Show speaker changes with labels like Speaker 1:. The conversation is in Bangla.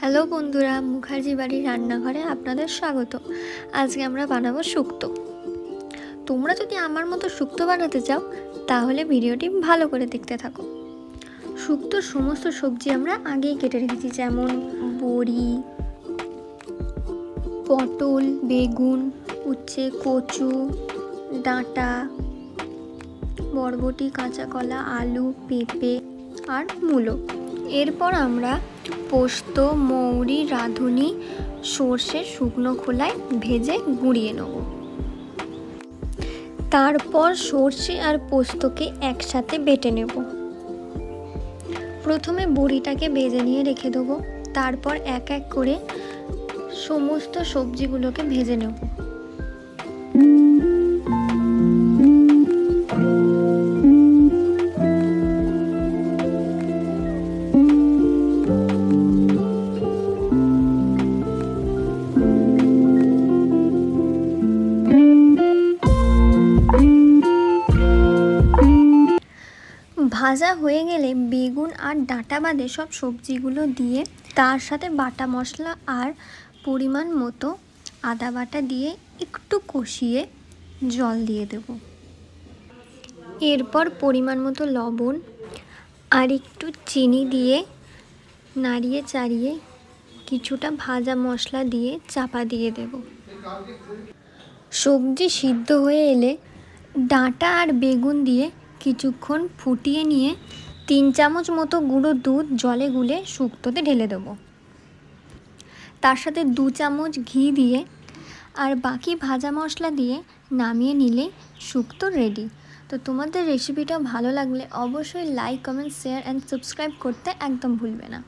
Speaker 1: হ্যালো বন্ধুরা, মুখার্জি বাড়ির রান্নাঘরে আপনাদের স্বাগত। আজকে আমরা বানাবো শুক্তো। তোমরা যদি আমার মতো শুক্তো বানাতে চাও, তাহলে ভিডিওটি ভালো করে দেখতে থাকো। শুক্তোর সমস্ত সবজি আমরা আগেই কেটে রেখেছি, যেমন বড়ি, পটল, বেগুন, উচ্ছে, কচু, ডাঁটা, বরবটি, কাঁচা কলা, আলু, পেঁপে আর মূলো। এরপর আমরা পোস্ত, মৌরি, রাঁধুনি সর্ষে শুকনো খোলায় ভেজে গুঁড়িয়ে নেব। তারপর সর্ষে আর পোস্তকে একসাথে বেটে নেব। প্রথমে বড়িটাকে ভেজে নিয়ে রেখে দেবো। তারপর এক এক করে সমস্ত সবজিগুলোকে ভেজে নেব। ভাজা হয়ে গেলে বেগুন আর ডাঁটা বাদে সব সবজিগুলো দিয়ে তার সাথে বাটা মশলা আর পরিমাণ মতো আদা বাটা দিয়ে একটু কষিয়ে জল দিয়ে দেব। এরপর পরিমাণ মতো লবণ আর একটু চিনি দিয়ে নাড়িয়ে চাড়িয়ে কিছুটা ভাজা মশলা দিয়ে চাপা দিয়ে দেব। সবজি সিদ্ধ হয়ে এলে ডাঁটা আর বেগুন দিয়ে কিছুক্ষণ ফুটিয়ে নিয়ে তিন চামচ মতো গুঁড়ো দুধ জলে গুলে শুক্তোতে ঢেলে দেবো। তার সাথে দু চামচ ঘি দিয়ে আর বাকি ভাজা মশলা দিয়ে নামিয়ে নিলে শুক্তো রেডি তো তোমাদের রেসিপিটা ভালো লাগলে অবশ্যই like comment share and subscribe করতে একদম ভুলবে না।